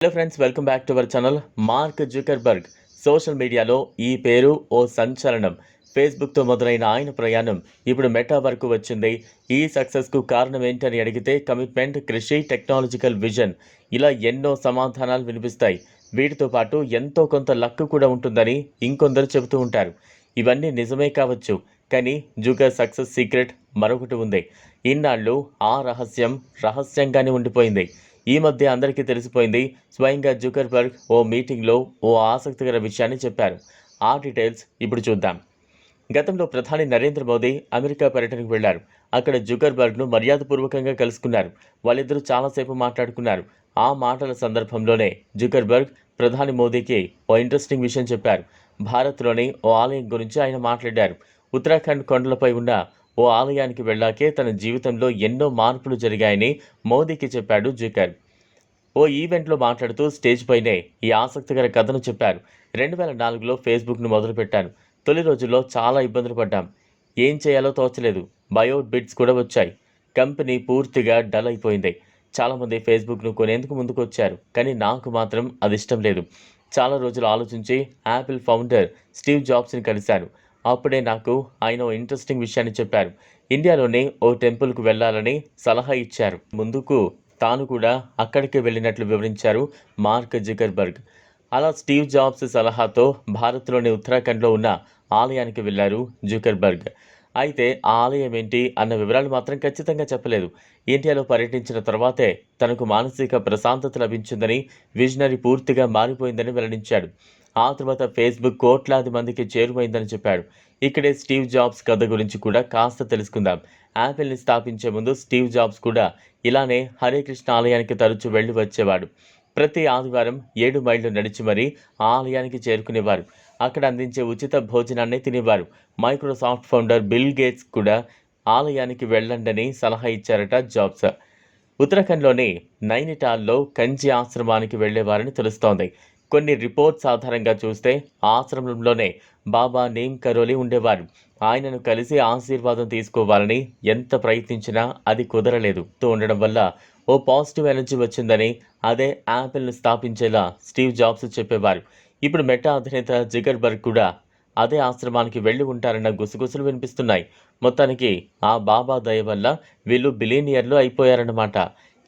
Hello friends welcome back to our channel Mark Zuckerberg social మీడియాలో ఈ పేరు ఓ సంచలనం. ఫేస్బుక్తో మొదలైన ఆయన ప్రయాణం ఇప్పుడు మెటా వరకు వచ్చింది. ఈ సక్సెస్కు కారణం ఏంటని అడిగితే కమిట్మెంట్ కృషి టెక్నాలజికల్ విజన్ ఇలా ఎన్నో సమాధానాలు వినిపిస్తాయి. వీటితో పాటు ఎంతో కొంత లక్ కూడా ఉంటుందని ఇంకొందరు చెబుతూ ఉంటారు. ఇవన్నీ నిజమే కావచ్చు కానీ జుకర్ సక్సెస్ సీక్రెట్ మరొకటి ఉంది. ఇన్నాళ్ళు ఆ రహస్యం రహస్యంగానే ఉండిపోయింది. ఈ మధ్య అందరికీ తెలిసిపోయింది స్వయంగా జుకర్బర్గ్ ఓ మీటింగ్లో ఓ ఆసక్తికర విషయాన్ని చెప్పారు. ఆ డీటెయిల్స్ ఇప్పుడు చూద్దాం. గతంలో ప్రధాని నరేంద్ర మోదీ అమెరికా పర్యటనకు వెళ్ళారు. అక్కడ జుకర్బర్గ్ను మర్యాదపూర్వకంగా కలుసుకున్నారు. వాళ్ళిద్దరూ చాలాసేపు మాట్లాడుకున్నారు. ఆ మాటల సందర్భంలోనే జుకర్బర్గ్ ప్రధాని మోదీకి ఓ ఇంట్రెస్టింగ్ విషయం చెప్పారు. భారత్లోని ఓ ఆలయం గురించి ఆయన మాట్లాడారు. ఉత్తరాఖండ్ కొండలపై ఉన్న ఓ ఆలయానికి వెళ్ళాకే తన జీవితంలో ఎన్నో మార్పులు జరిగాయని మోదీకి చెప్పాడు జుకర్. ఓ ఈవెంట్లో మాట్లాడుతూ స్టేజ్ పైనే ఈ ఆసక్తికర కథను చెప్పారు. రెండు వేల నాలుగులో ఫేస్బుక్ను మొదలుపెట్టాను. తొలి రోజుల్లో చాలా ఇబ్బందులు పడ్డాం. ఏం చేయాలో తోచలేదు. బయో బిడ్స్ కూడా వచ్చాయి. కంపెనీ పూర్తిగా డల్ అయిపోయింది. చాలామంది ఫేస్బుక్ను కొనేందుకు ముందుకు వచ్చారు కానీ నాకు మాత్రం అది ఇష్టం లేదు. చాలా రోజులు ఆలోచించి యాపిల్ ఫౌండర్ స్టీవ్ జాబ్స్ని కలిశాను. అప్పుడే నాకు ఆయన ఓ ఇంట్రెస్టింగ్ విషయాన్ని చెప్పారు. ఇండియాలోనే ఓ టెంపుల్కు వెళ్ళాలని సలహా ఇచ్చారు. ముందుకు తాను కూడా అక్కడికి వెళ్ళినట్లు వివరించారు మార్క్ జిగర్బర్గ్ అలా స్టీవ్ జాబ్స్ సలహాతో భారత్లోని ఉత్తరాఖండ్లో ఉన్న ఆలయానికి వెళ్ళారు జుకర్బర్గ్. అయితే ఆ ఆలయం ఏంటి అన్న వివరాలు మాత్రం ఖచ్చితంగా చెప్పలేదు. ఇండియాలో పర్యటించిన తర్వాతే తనకు మానసిక ప్రశాంతత లభించిందని విజనరీ పూర్తిగా మారిపోయిందని వెల్లడించాడు. ఆ తర్వాత ఫేస్బుక్ కోట్లాది మందికి చేరువైందని చెప్పాడు. ఇక్కడే స్టీవ్ జాబ్స్ కథ గురించి కూడా కాస్త తెలుసుకుందాం. యాపిల్ని స్థాపించే ముందు స్టీవ్ జాబ్స్ కూడా ఇలానే హరే కృష్ణ ఆలయానికి తరచూ వెళ్ళి వచ్చేవాడు. ప్రతి ఆదివారం ఏడు మైళ్ళు నడిచి మరీ ఆలయానికి చేరుకునేవారు. అక్కడ అందించే ఉచిత భోజనాన్ని తినేవారు. మైక్రోసాఫ్ట్ ఫౌండర్ బిల్ గేట్స్ కూడా ఆలయానికి వెళ్ళండని సలహా ఇచ్చారట జాబ్స్. ఉత్తరాఖండ్లోని నైనిటాల్లో కంచి ఆశ్రమానికి వెళ్ళేవారని తెలుస్తోంది. కొన్ని రిపోర్ట్స్ ఆధారంగా చూస్తే ఆశ్రమంలోనే బాబా నేమ్ కరోలి ఉండేవారు. ఆయనను కలిసి ఆశీర్వాదం తీసుకోవాలని ఎంత ప్రయత్నించినా అది కుదరలేదు. తో ఉండడం వల్ల ఓ పాజిటివ్ ఎనర్జీ వచ్చిందని అదే యాపిల్ను స్థాపించేలా స్టీవ్ జాబ్స్ చెప్పేవారు. ఇప్పుడు మెటా అధినేత జిగర్ బర్గ్ కూడా అదే ఆశ్రమానికి వెళ్ళి ఉంటారన్న గుసగుసలు వినిపిస్తున్నాయి. మొత్తానికి ఆ బాబా దయ వల్ల వీళ్ళు బిలీనియర్లు అయిపోయారన్నమాట.